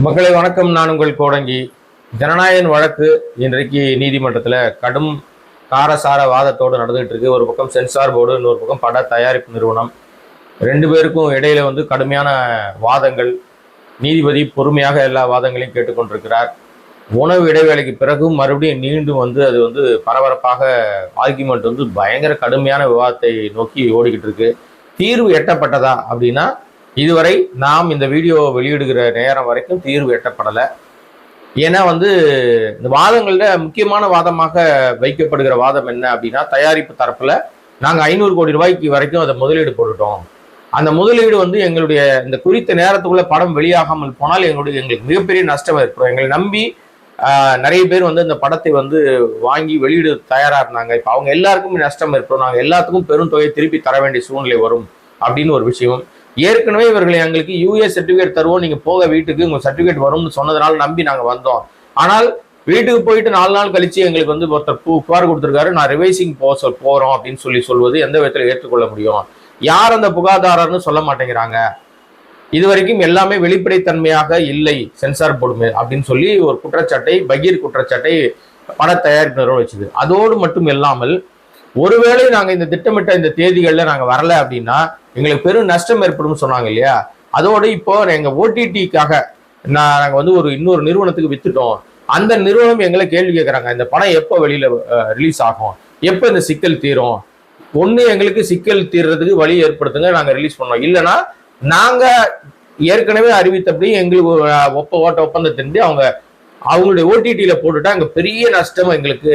மக்களை வணக்கம். நான் உங்கள் கோடங்கி. ஜனநாயகன் வழக்கு இன்றைக்கு நீதிமன்றத்தில் கடும் காரசார வாதத்தோடு நடந்துகிட்டு இருக்கு. ஒரு பக்கம் சென்சார் போர்டு இன்னொரு பக்கம் பட தயாரிப்பு நிறுவனம். ரெண்டு பேருக்கும் இடையில வந்து கடுமையான வாதங்கள். நீதிபதி பொறுமையாக எல்லா வாதங்களையும் கேட்டுக்கொண்டிருக்கிறார். உணவு இடைவேளைக்கு பிறகும் மறுபடியும் மீண்டும் வந்து அது வந்து பரபரப்பாக ஆர்குமெண்ட் வந்து பயங்கர கடுமையான விவாதத்தை நோக்கி ஓடிக்கிட்டு இருக்கு. தீர்வு எட்டப்பட்டதா அப்படின்னா இதுவரை நாம் இந்த வீடியோ வெளியிடுகிற நேரம் வரைக்கும் தீர்வு எட்டப்படலை. ஏன்னா வந்து இந்த வாதங்களில் முக்கியமான வாதமாக வைக்கப்படுகிற வாதம் என்ன அப்படின்னா தயாரிப்பு தரப்பில் நாங்கள் ஐநூறு கோடி ரூபாய்க்கு வரைக்கும் அதை முதலீடு போட்டுட்டோம். அந்த முதலீடு வந்து எங்களுடைய இந்த குறித்த நேரத்துக்குள்ள படம் வெளியாகாமல் போனால் எங்களுடைய எங்களுக்கு மிகப்பெரிய நஷ்டம் ஏற்படும். எங்களை நம்பி நிறைய பேர் வந்து இந்த படத்தை வந்து வாங்கி வெளியிட தயாராக இருந்தாங்க. இப்போ அவங்க எல்லாருக்கும் நஷ்டம் ஏற்படும். நாங்கள் எல்லாத்துக்கும் பெரும் தொகையை திருப்பி தர வேண்டிய சூழ்நிலை வரும். அப்படின்னு ஒரு விஷயம். ஏற்கனவே இவர்கள் எங்களுக்கு யூஏ சர்டிஃபிகேட் தருவோம். நீங்கள் போக வீட்டுக்கு உங்கள் சர்டிஃபிகேட் வரும்னு சொன்னதுனால நம்பி நாங்கள் வந்தோம். ஆனால் வீட்டுக்கு போயிட்டு நாலு நாள் கழிச்சு எங்களுக்கு வந்து ஒருத்தர் புகார் கொடுத்துருக்காரு. நான் ரிவைசிங் போக சொல் அப்படின்னு சொல்லி சொல்வது எந்த விதத்தில் ஏற்றுக்கொள்ள முடியும்? யார் அந்த புகாதாரர்னு சொல்ல மாட்டேங்கிறாங்க? இது வரைக்கும் எல்லாமே வெளிப்படைத்தன்மையாக இல்லை சென்சார் போர்டு அப்படின்னு சொல்லி ஒரு குற்றச்சாட்டை பகீர் குற்றச்சாட்டை பட தயாரிப்பு நிறுவனம் வச்சுது. அதோடு மட்டும் இல்லாமல் ஒருவேளை நாங்கள் இந்த திட்டமிட்ட இந்த தேதிகளில் நாங்கள் வரல அப்படின்னா எங்களுக்கு பெரும் நஷ்டம் ஏற்படும் சொன்னாங்க இல்லையா? அதோடு இப்போ எங்கள் ஓடிடிக்காக நாங்கள் வந்து ஒரு இன்னொரு நிறுவனத்துக்கு வித்துட்டோம். அந்த நிறுவனம் எங்களை கேள்வி கேட்குறாங்க இந்த படம் எப்போ வெளியில் ரிலீஸ் ஆகும்? எப்போ இந்த சிக்கல் தீரும்? ஒன்று எங்களுக்கு சிக்கல் தீர்றதுக்கு வழி ஏற்படுத்துங்க நாங்கள் ரிலீஸ் பண்ணோம் இல்லைன்னா நாங்கள் ஏற்கனவே அறிவித்தபடி எங்களுக்கு ஒப்ப ஓட்ட ஒப்பந்தத்தின்றி அவங்க அவங்களுடைய ஓடிடியில் போட்டுட்டா அங்கே பெரிய நஷ்டம் எங்களுக்கு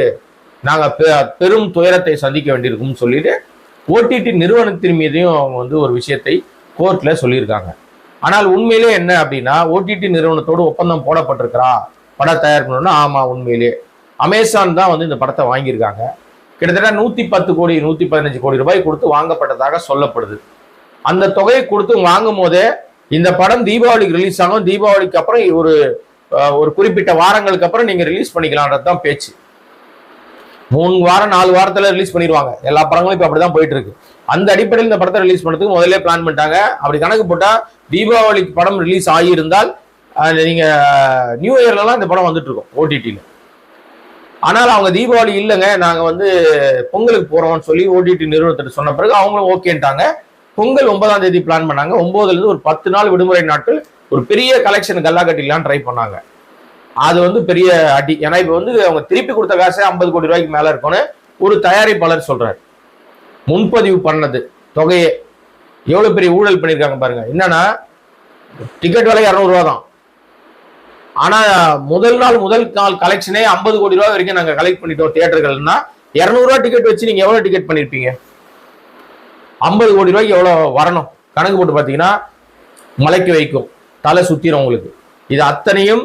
நாங்கள் பெ- பெரும் துயரத்தை சந்திக்க வேண்டியிருக்கும்னு சொல்லிட்டு ஓடிடி நிறுவனத்தின் மீதையும் அவங்க வந்து ஒரு விஷயத்தை கோர்ட்டில் சொல்லியிருக்காங்க. ஆனால் உண்மையிலே என்ன அப்படின்னா ஓடிடி நிறுவனத்தோடு ஒப்பந்தம் போடப்பட்டிருக்கிறா. படம் தயார் பண்ணணும்னா ஆமாம் உண்மையிலே. அமேசான் தான் வந்து இந்த படத்தை வாங்கியிருக்காங்க. கிட்டத்தட்ட நூற்றி பத்து கோடி நூற்றி பதினஞ்சு கோடி ரூபாய் கொடுத்து வாங்கப்பட்டதாக சொல்லப்படுது. அந்த தொகையை கொடுத்து வாங்கும் போதே இந்த படம் தீபாவளிக்கு ரிலீஸ் ஆகும். தீபாவளிக்கு அப்புறம் ஒரு ஒரு குறிப்பிட்ட வாரங்களுக்கு அப்புறம் நீங்கள் ரிலீஸ் பண்ணிக்கலான்றது தான் பேச்சு. மூணு வாரம் நாலு வாரத்தில் ரிலீஸ் பண்ணிடுவாங்க. எல்லா படங்களும் இப்போ அப்படி தான் போயிட்டு இருக்கு அந்த அடிப்படையில் இந்த படத்தை ரிலீஸ் பண்ணுறதுக்கு முதல்ல பிளான் பண்ணிட்டாங்க. அப்படி கணக்கு போட்டால் தீபாவளி படம் ரிலீஸ் ஆகியிருந்தால் நீங்கள் நியூ இயர்லலாம் இந்த படம் வந்துட்டு ஓடிடியில் ஆனால் அவங்க தீபாவளி இல்லைங்க. நாங்கள் வந்து பொங்கலுக்கு போகிறோம்னு சொல்லி ஓடிடி நிறுவனத்திட்ட சொன்ன பிறகு அவங்களும் ஓகேன்ட்டாங்க. பொங்கல் ஒன்பதாம் தேதி பிளான் பண்ணாங்க. ஒன்பதுலேருந்து ஒரு பத்து நாள் விடுமுறை நாட்கள் ஒரு பெரிய கலெக்ஷன் கல்லா கட்டிடலாம் ட்ரை பண்ணாங்க. அது வந்து பெரிய அடி. ஏன்னா இப்ப வந்து அவங்க திருப்பி கொடுத்த காசே ஐம்பது கோடி ரூபாய்க்கு மேல இருக்கும்னு ஒரு தயாரிப்பாளர் சொல்றாரு. முன்பதிவு பண்ணது தொகையே. எவ்வளவு பெரிய ஊழல் பண்ணியிருக்காங்க பாருங்க. என்னன்னா டிக்கெட் விலை இரநூறுவா தான். ஆனா முதல் நாள் முதல் நாள் கலெக்ஷனே ஐம்பது கோடி ரூபாய் வரைக்கும் நாங்க கலெக்ட் பண்ணிட்டோம் தியேட்டர்கள்னா இரநூறுவா டிக்கெட் வச்சு நீங்க எவ்வளவு டிக்கெட் பண்ணிருப்பீங்க? ஐம்பது கோடி ரூபாய்க்கு எவ்வளவு வரணும்? கணக்கு போட்டு பாத்தீங்கன்னா மலைக்கு வைக்கும். தலை சுத்திரும் உங்களுக்கு. இது அத்தனையும்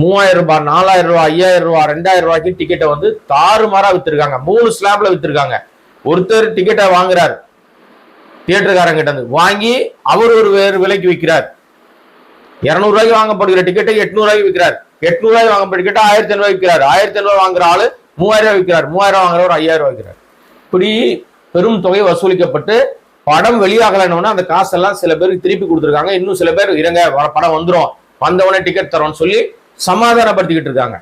மூவாயிரம் ரூபாய் நாலாயிரம் ரூபாய் ஐயாயிரம் ரூபாய் ரெண்டாயிரம் ரூபாய்க்கு டிக்கெட்டை வந்து தாறுமாறா வித்துருக்காங்க. மூணு ஸ்லாப்ல வித்துருக்காங்க. ஒருத்தர் டிக்கெட்டை வாங்குறாரு. தியேட்டருக்காரங்கிட்ட இருந்து வாங்கி அவர் ஒரு வேறு விலைக்கு விற்கிறார். இரநூறுவாய்க்கு வாங்கப்படுகிற டிக்கெட்டை எட்நூறுவாய்க்கு விற்கிறார். எட்நூறுவாய்க்கு ரூபாய்க்கு டிக்கெட்டை ஆயிரத்தி ஐநூறு விற்கிறார். ஆயிரத்தி ஐநூறு வாங்குற ஆளு மூவாயிரம் ரூபாய் விற்கிறார். மூவாயிரம் வாங்குறவர் ஐயாயிரம் ரூபாய் விற்கிறார். இப்படி பெரும் தொகை வசூலிக்கப்பட்டு படம் வெளியாகலன்னு அந்த காசெல்லாம் சில பேருக்கு திருப்பி கொடுத்துருக்காங்க. இன்னும் சில பேர் இறங்க படம் வந்துடும் வந்தவொடனே டிக்கெட் தரோம்னு சொல்லி சமாதானப்படுத்திக்கிட்டு இருக்காங்க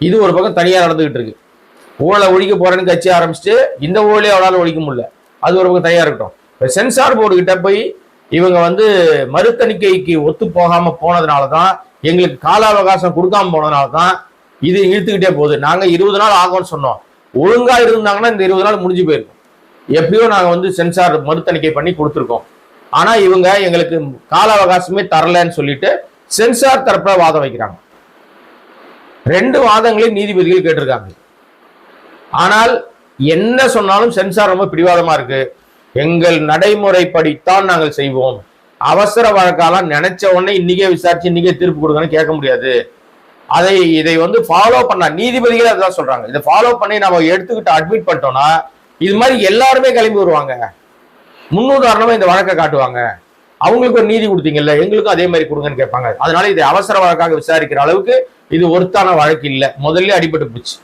இது ஒரு பக்கம் தனியாக நடந்துகிட்டு இருக்கு ஊழலை ஒழிக்க போறேன்னு கட்சி ஆரம்பிச்சுட்டு இந்த ஊழலே அவளால் ஒழிக்க முடியல. அது ஒரு பக்கம் தனியாக இருக்கட்டும். இப்போ சென்சார் போர்டு கிட்ட போய் இவங்க வந்து மறுத்தணிக்கைக்கு ஒத்து போகாம போனதுனால தான் எங்களுக்கு கால அவகாசம் கொடுக்காம போனதுனால தான் இது இழுத்துக்கிட்டே போகுது. நாங்க இருபது நாள் ஆகும்னு சொன்னோம். ஒழுங்கா இருந்தாங்கன்னா இந்த இருபது நாள் முடிஞ்சு போயிருக்கும். எப்பயோ நாங்க வந்து சென்சார் மறுத்தணிக்கை பண்ணி கொடுத்துருக்கோம். ஆனா இவங்க எங்களுக்கு கால அவகாசமே தரலன்னு சொல்லிட்டு சென்சார் தரப்புல வாதம் வைக்கிறாங்க. ரெண்டு வாதங்களையும் நீதிபதிகள் கேட்டிருக்காங்க. ஆனால் என்ன சொன்னாலும் சென்சார் ரொம்ப பிடிவாதமா இருக்கு. எங்கள் நடைமுறைப்படித்தான் நாங்கள் செய்வோம். அவசர வழக்காலாம் நினைச்ச உடனே இன்னைக்கே விசாரிச்சு இன்னைக்கே தீர்ப்பு கொடுக்கணும்னு கேட்க முடியாது. அதை இதை வந்து ஃபாலோ பண்ண நீதிபதிகளே அதான் சொல்றாங்க. இதை ஃபாலோ பண்ணி நம்ம எடுத்துக்கிட்டு அட்மிட் பண்ணிட்டோம்னா இது மாதிரி எல்லாருமே கிளம்பி வருவாங்க. முன்னுதாரணமா இந்த வழக்கை காட்டுவாங்க. அவங்களுக்கு ஒரு நீதி கொடுத்தீங்கல்ல எங்களுக்கும் அதே மாதிரி கொடுங்கன்னு கேட்பாங்க. அதனால இதை அவசர வழக்காக விசாரிக்கிற அளவுக்கு இது ஒருத்தான வழக்கு இல்லை. முதல்ல அடிபட்டு போச்சு.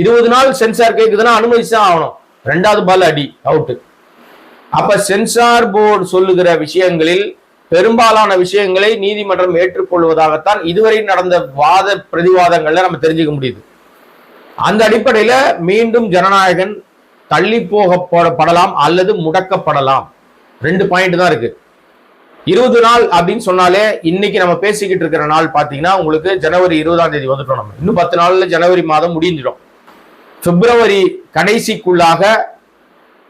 இருபது நாள் சென்சார் கேட்குதுன்னா அனுமதிச்சு தான் ஆகணும். ரெண்டாவது பால் அடி அவுட்டு அப்ப சென்சார் போர்டு சொல்லுகிற விஷயங்களில் பெரும்பாலான விஷயங்களை நீதிமன்றம் ஏற்றுக்கொள்வதாகத்தான் இதுவரை நடந்த வாத பிரதிவாதங்கள்ல நம்ம தெரிஞ்சுக்க முடியுது. அந்த அடிப்படையில மீண்டும் ஜனநாயகன் தள்ளி போகப்படலாம் அல்லது முடக்கப்படலாம். ரெண்டு பாயிண்ட் தான் இருக்கு. இருபது நாள் அப்படின்னு சொன்னாலே இன்னைக்கு நம்ம பேசிக்கிட்டு இருக்கிற நாள் பார்த்தீங்கன்னா உங்களுக்கு ஜனவரி இருபதாம் தேதி வந்துட்டோம் நம்ம. இன்னும் பத்து நாள்ல ஜனவரி மாதம் முடிஞ்சிடும் பிப்ரவரி கடைசிக்குள்ளாக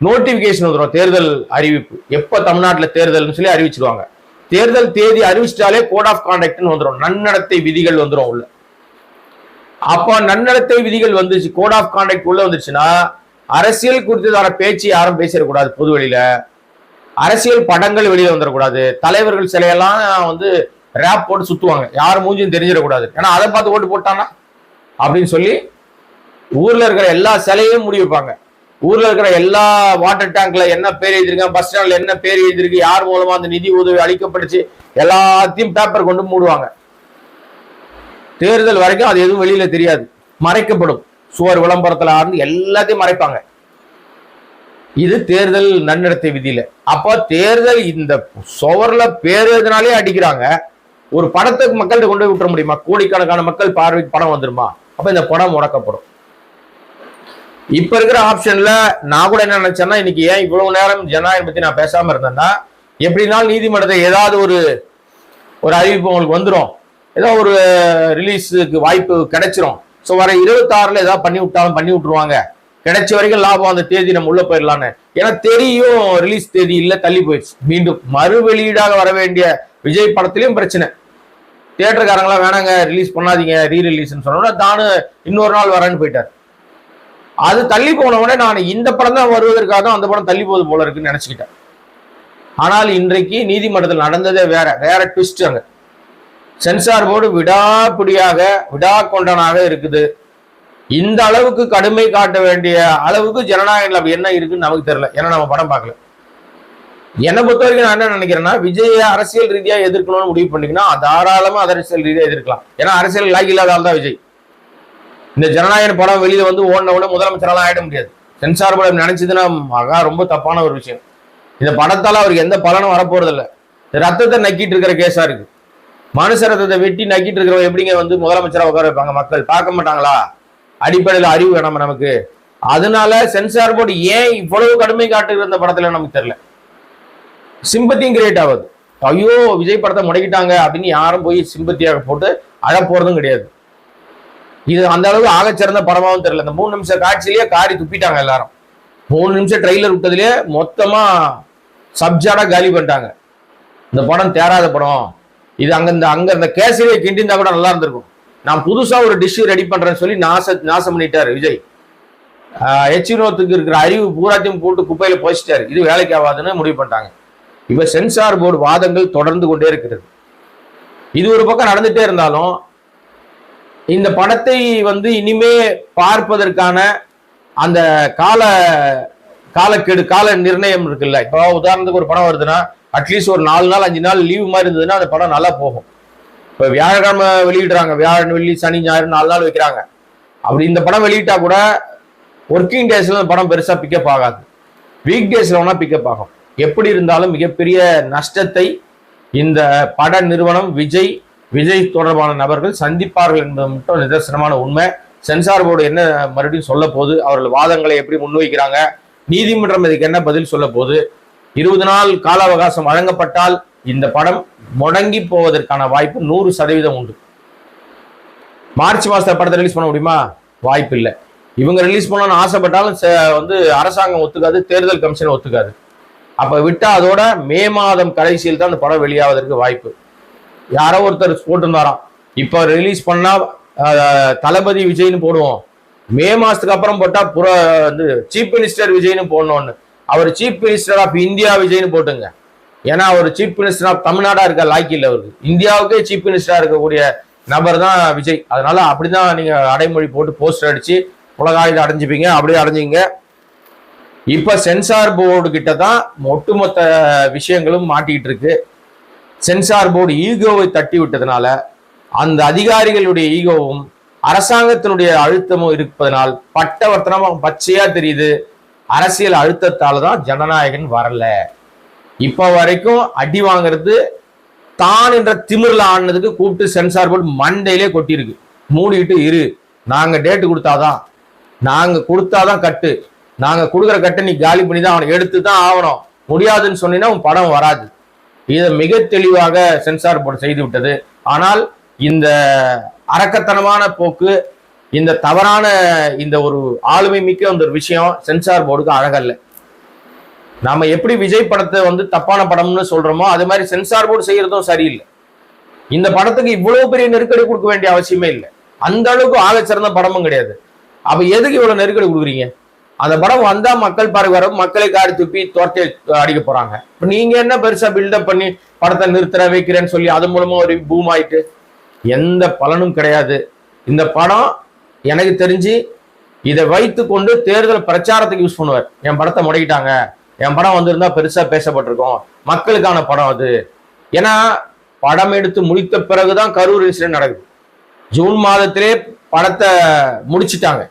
நோட்டிபிகேஷன் வந்துடும் தேர்தல் அறிவிப்பு. எப்போ தமிழ்நாட்டில் தேர்தல்னு சொல்லி அறிவிச்சிருவாங்க. தேர்தல் தேதி அறிவிச்சிட்டாலே கோட் ஆஃப் கான்டாக்ட்னு வந்துடும் நன்னடத்தை விதிகள் வந்துடும் உள்ள. அப்போ நன்னடத்தை விதிகள் வந்துச்சு கோட் ஆஃப் கான்டாக்ட் உள்ள வந்துச்சுன்னா அரசியல் குறித்ததான பேச்சு யாரும் பேசிடக்கூடாது பொதுவெளியில. அரசியல் படங்கள் வெளியில வந்துடக்கூடாது தலைவர்கள் சிலையெல்லாம் வந்து ரேப் போட்டு சுத்துவாங்க. யார் மூஞ்சியும் தெரிஞ்சிடக்கூடாது. ஏன்னா அதை பார்த்து ஓட்டு போட்டானா? அப்படின்னு சொல்லி ஊர்ல இருக்கிற எல்லா சிலையும் முடிவிப்பாங்க ஊர்ல இருக்கிற எல்லா வாட்டர் டேங்க்ல என்ன பேர் எழுதிருக்காங்க பஸ் ஸ்டாண்ட்ல என்ன பேர் எழுதிருக்கு யார் மூலமா அந்த நிதி உதவி அளிக்கப்பட்டுச்சு எல்லாத்தையும் பேப்பர் கொண்டு மூடுவாங்க. தேர்தல் வரைக்கும் அது எதுவும் வெளியில தெரியாது. மறைக்கப்படும். சுவர் விளம்பரத்துல ஆரம்பி எல்லாத்தையும் மறைப்பாங்க. இது தேர்தல் நன்னடத்தை விதியில. அப்போ தேர்தல் இந்த சுவர்ல பேருனாலே அடிக்கிறாங்க. ஒரு படத்துக்கு மக்கள்கிட்ட கொண்டு போய் விட்டுற முடியுமா? கோடிக்கணக்கான மக்கள் பார்வைக்கு படம் வந்துருமா? அப்ப இந்த படம் முடக்கப்படும். இப்ப இருக்கிற ஆப்ஷன்ல நான் கூட என்ன நினைச்சேன்னா இன்னைக்கு ஏன் இவ்வளவு நேரம் ஜனநாயகம் பத்தி நான் பேசாம இருந்தேன்னா எப்படினாலும் நீதிமன்றத்தை ஏதாவது ஒரு ஒரு அறிவிப்பு உங்களுக்கு வந்துடும் ஏதோ ஒரு ரிலீஸுக்கு வாய்ப்பு கிடைச்சிரும். ஸோ வர இருபத்தாறுல ஏதாவது பண்ணி விட்டாலும் பண்ணி விட்டுருவாங்க. கிடைச்ச வரைக்கும் லாபம் அந்த தேதி நம்ம உள்ள போயிடலான்னு ஏன்னா தெரியும் ரிலீஸ் தேதி இல்ல தள்ளி போயிடுச்சு. மீண்டும் மறு வெளியீடாக வர வேண்டிய விஜய் படத்திலையும் பிரச்சனை. தியேட்டருக்காரங்களாம் வேணாங்க ரிலீஸ் பண்ணாதீங்க ரீ ரிலீஸ்னு சொன்னோட தானு இன்னொரு நாள் வரேன்னு போயிட்டார். அது தள்ளி போன உடனே நான் இந்த படம் தான் வருவதற்காக தான் அந்த படம் தள்ளி போகுது போல இருக்குன்னு நினைச்சுக்கிட்டேன். ஆனால் இன்றைக்கு நீதிமன்றத்தில் நடந்ததே வேற வேற ட்விஸ்ட் அங்க. சென்சார் போர்டு விடாப்பிடியாக விடாக்கொண்டனாக இருக்குது. இந்த அளவுக்கு கடுமை காட்ட வேண்டிய அளவுக்கு ஜனநாயகம் அப்படி என்ன இருக்குன்னு நமக்கு தெரியல. ஏன்னா நம்ம படம் பார்க்கல. என்னை பொறுத்த வரைக்கும் நான் என்ன நினைக்கிறேன்னா விஜய அரசியல் ரீதியா எதிர்க்கணும்னு முடிவு பண்ணிங்கன்னா தாராளமா அரசியல் ரீதியா எதிர்க்கலாம். ஏன்னா அரசியல் லாக்கி இல்லாத ஆள் தான் விஜய். இந்த ஜனநாயக படம் வெளியில வந்து ஓடின உடனே முதலமைச்சராலாம் ஆயிட முடியாது. சென்சார் படம் நினைச்சதுன்னா மகா ரொம்ப தப்பான ஒரு விஷயம். இந்த படத்தால அவருக்கு எந்த பலனும் வரப்போறது ரத்தத்தை நக்கிட்டு இருக்கிற கேஸா இருக்கு. மனுஷ ரத்தத்தை வெட்டி நக்கிட்டு இருக்கிறவங்க எப்படிங்க வந்து முதலமைச்சரா உட்கார வைப்பாங்க மக்கள்? பார்க்க மாட்டாங்களா? அடிப்படையில் அறிவு வேணாம் நமக்கு. அதனால சென்சார் போர்டு ஏன் இவ்வளவு கடுமை காட்டுகிற இந்த படத்துல நமக்கு தெரியல. சிம்பத்தியும் கிரியேட் ஆகுது. ஐயோ விஜய் படத்தை முடக்கிட்டாங்க அப்படின்னு யாரும் போய் சிம்பத்தியாக போட்டு அழ போறதும் கிடையாது. இது அந்த அளவுக்கு ஆகச்சிறந்த படமாவும் தெரியல. இந்த மூணு நிமிஷம் காட்சியிலேயே காரி துப்பிட்டாங்க எல்லாரும். மூணு நிமிஷம் ட்ரெய்லர் விட்டதுலேயே மொத்தமா சப்ஜாடா காலி பண்ணிட்டாங்க. இந்த படம் தேராத படம். இது அங்க இந்த அங்க இந்த கேசரியை கிண்டிருந்தா கூட நல்லா இருந்திருக்கும். நான் புதுசா ஒரு டிஷ் ரெடி பண்றேன்னு சொல்லி நாச நாசம் பண்ணிட்டாரு விஜய். எச் வினோத்துக்கு இருக்கிற அறிவு பூராத்தையும் போட்டு குப்பையில போச்சிட்டாரு இது வேலைக்கு ஆகாதுன்னு முடிவு பண்ணிட்டாங்க. இப்ப சென்சார் போர்டு வாதங்கள் தொடர்ந்து கொண்டே இருக்கிறது இது ஒரு பக்கம் நடந்துட்டே இருந்தாலும் இந்த படத்தை வந்து இனிமே பார்ப்பதற்கான அந்த கால காலக்கெடு கால நிர்ணயம் இருக்குல்ல. இப்போ உதாரணத்துக்கு ஒரு படம் வருதுன்னா அட்லீஸ்ட் ஒரு நாலு நாள் அஞ்சு நாள் லீவு மாதிரி இருந்ததுன்னா அந்த படம் நல்லா போகும். இப்போ வியாழக்கிழமை வெளியிடுறாங்க. வியாழன் வெள்ளி சனி ஞாயிறு நாலு நாள் வைக்கிறாங்க. அப்படி இந்த படம் வெளியிட்டா கூட ஒர்க்கிங் டேஸ்ல இந்த படம் பெருசாக பிக்கப் ஆகாது. வீக் டேஸ்ல வேணா பிக்கப் ஆகும். எப்படி இருந்தாலும் மிகப்பெரிய நஷ்டத்தை இந்த பட நிறுவனம் விஜய் விஜய் தொடர்பான நபர்கள் சந்திப்பார்கள் என்பது மட்டும் நிதர்சனமான உண்மை. சென்சார் போர்டு என்ன மறுபடியும் சொல்ல போகுது? அவர்கள் வாதங்களை எப்படி முன்வைக்கிறாங்க? நீதிமன்றம் இதுக்கு என்ன பதில் சொல்ல போகுது? இருபது நாள் கால அவகாசம் வழங்கப்பட்டால் இந்த படம் முடங்கி போவதற்கான வாய்ப்பு நூறு சதவீதம் உண்டு. மார்ச் மாசத்துல படத்தை ரிலீஸ் பண்ண முடியுமா? வாய்ப்பு இல்லை. இவங்க ரிலீஸ் பண்ணணும்னு ஆசைப்பட்டாலும் வந்து அரசாங்கம் ஒத்துக்காது தேர்தல் கமிஷன் ஒத்துக்காது. அப்ப விட்டா அதோட மே மாதம் கடைசியில் தான் அந்த படம் வெளியாவதற்கு வாய்ப்பு. யாரோ ஒருத்தர் போட்டிருந்தாராம். இப்போ ரிலீஸ் பண்ணா தளபதி விஜய்னு போடுவோம். மே மாசத்துக்கு அப்புறம் போட்டா புற வந்து சீஃப் மினிஸ்டர் விஜய்னு போடணும்னு. அவர் சீஃப் மினிஸ்டர் ஆஃப் இந்தியா விஜய்னு போட்டுங்க. ஏன்னா அவர் சீஃப் மினிஸ்டர் ஆஃப் தமிழ்நாடா இருக்க லாக்கியில் அவருக்கு. இந்தியாவுக்கே சீஃப் மினிஸ்டரா இருக்கக்கூடிய நபர் தான் விஜய். அதனால அப்படிதான் நீங்க அடைமொழி போட்டு போஸ்டர் அடிச்சு உலகாயுதம் அடைஞ்சிப்பீங்க அப்படியே அடைஞ்சிங்க இப்ப சென்சார் போர்டு கிட்ட தான் ஒட்டுமொத்த விஷயங்களும் மாட்டிக்கிட்டு இருக்கு. சென்சார் போர்டு ஈகோவை தட்டி விட்டதுனால அந்த அதிகாரிகளுடைய ஈகோவும் அரசாங்கத்தினுடைய அழுத்தமும் இருப்பதனால் பட்டவர்த்தனமா பச்சையா தெரியுது. அரசியல் அழுத்தத்தால தான் ஜனநாயகன் வரல. இப்ப வரைக்கும் அடி வாங்குறது தான் என்ற திமிரில் ஆனதுக்கு கூப்பிட்டு சென்சார் போர்டு மண்டையிலே கொட்டியிருக்கு. மூடிக்கிட்டு இரு. நாங்க டேட்டு கொடுத்தாதான். நாங்க கொடுத்தாதான் கட்டு. நாங்க கொடுக்குற கட்டை நீ காலி பண்ணி தான் அவனை எடுத்து தான் ஆகணும். முடியாதுன்னு சொன்னீங்கன்னா உன் படம் வராது. இதை மிக தெளிவாக சென்சார் போர்டு செய்து விட்டது. ஆனால் இந்த அரக்கத்தனமான போக்கு இந்த தவறான இந்த ஒரு ஆளுமை மிக்க அந்த ஒரு விஷயம் சென்சார் போர்டுக்கு அழகல்ல. நாம எப்படி விஜய் படத்தை வந்து தப்பான படம்னு சொல்றோமோ அது மாதிரி சென்சார் போர்டு செய்யறதும் சரியில்லை. இந்த படத்துக்கு இவ்வளவு பெரிய நெருக்கடி கொடுக்க வேண்டிய அவசியமே இல்லை. அந்த அளவுக்கு ஆக சிறந்த படமும் கிடையாது. அப்ப எதுக்கு இவ்வளவு நெருக்கடி கொடுக்குறீங்க? அந்த படம் வந்தா மக்கள் பார்வை வரும் மக்களை காரி துப்பி தோட்டை அடிக்க போறாங்க. இப்ப நீங்க என்ன பெருசா பில்டப் பண்ணி படத்தை நிறுத்துற வைக்கிறேன்னு சொல்லி அது மூலமா ஒரு பூம் ஆயிட்டு? எந்த பலனும் கிடையாது. இந்த படம் எனக்கு தெரிஞ்சு இதை வைத்து கொண்டு தேர்தல் பிரச்சாரத்துக்கு யூஸ் பண்ணுவார். என் படத்தை முடக்கிட்டாங்க. என் படம் வந்திருந்தா பெருசா பேசப்பட்டிருக்கும். மக்களுக்கான படம் அது. ஏன்னா படம் எடுத்து முடித்த பிறகுதான் கரூர் இன்சிடென்ட் நடக்குது. ஜூன் மாதத்திலே படத்தை முடிச்சிட்டாங்க.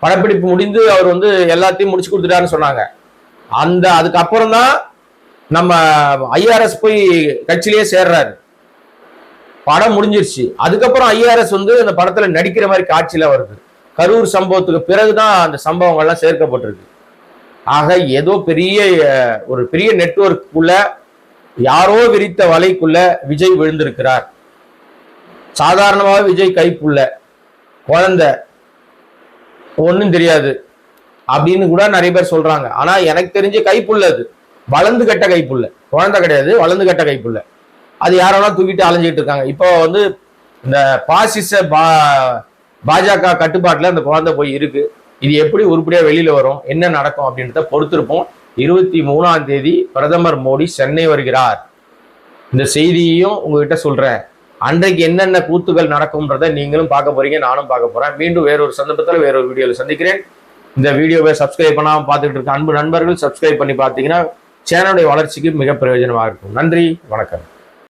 படப்பிடிப்பு முடிந்து அவர் வந்து எல்லாத்தையும் முடிச்சு கொடுத்துட்டாருன்னு சொன்னாங்க. அந்த அதுக்கப்புறம் தான் நம்ம ஐஆர்எஸ் போய் கட்சியிலேயே சேர்றாரு. படம் முடிஞ்சிருச்சு. அதுக்கப்புறம் ஐஆர்எஸ் வந்து அந்த படத்துல நடிக்கிற மாதிரி காட்சியில வருது. கரூர் சம்பவத்துக்கு பிறகுதான் அந்த சம்பவங்கள்லாம் சேர்க்கப்பட்டிருக்கு. ஆக ஏதோ பெரிய ஒரு பெரிய நெட்ஒர்க்குள்ள யாரோ விரித்த வலைக்குள்ள விஜய் விழுந்திருக்கிறார். சாதாரணமாக விஜய் கைப்புள்ள குழந்த ஒன்றும் தெரியாது அப்படின்னு கூட நிறைய பேர் சொல்றாங்க. ஆனா எனக்கு தெரிஞ்ச கைப்புள்ளது வளர்ந்து கட்ட கைப்புள்ள. குழந்தை கிடையாது வளர்ந்து கட்ட கைப்புள்ள. அது யாரெல்லாம் தூக்கிட்டு அலைஞ்சிட்டு இருக்காங்க. இப்போ வந்து இந்த பாசிச பா பாஜக கட்டுப்பாட்டில் அந்த குழந்தை போய் இருக்கு. இது எப்படி உருப்படியாக வெளியில் வரும்? என்ன நடக்கும் அப்படின்றத பொறுத்திருப்போம். இருபத்தி மூணாம் தேதி பிரதமர் மோடி சென்னை வருகிறார். இந்த செய்தியையும் உங்ககிட்ட சொல்கிறேன் அன்றைக்கு என்னென்ன கூத்துகள் நடக்கும்ன்றதை நீங்களும் பார்க்க போறீங்க நானும் பார்க்க போறேன். மீண்டும் வேறொரு சந்தர்ப்பத்தில் வேறொரு வீடியோவில் சந்திக்கிறேன். இந்த வீடியோவை சப்ஸ்கிரைப் பண்ணாமல் பார்த்துட்டு இருக்க அன்பு நண்பர்கள் சப்ஸ்கிரைப் பண்ணி பார்த்தீங்கன்னா சேனலுடைய வளர்ச்சிக்கு மிக பிரயோஜனமாக இருக்கும். நன்றி வணக்கம்.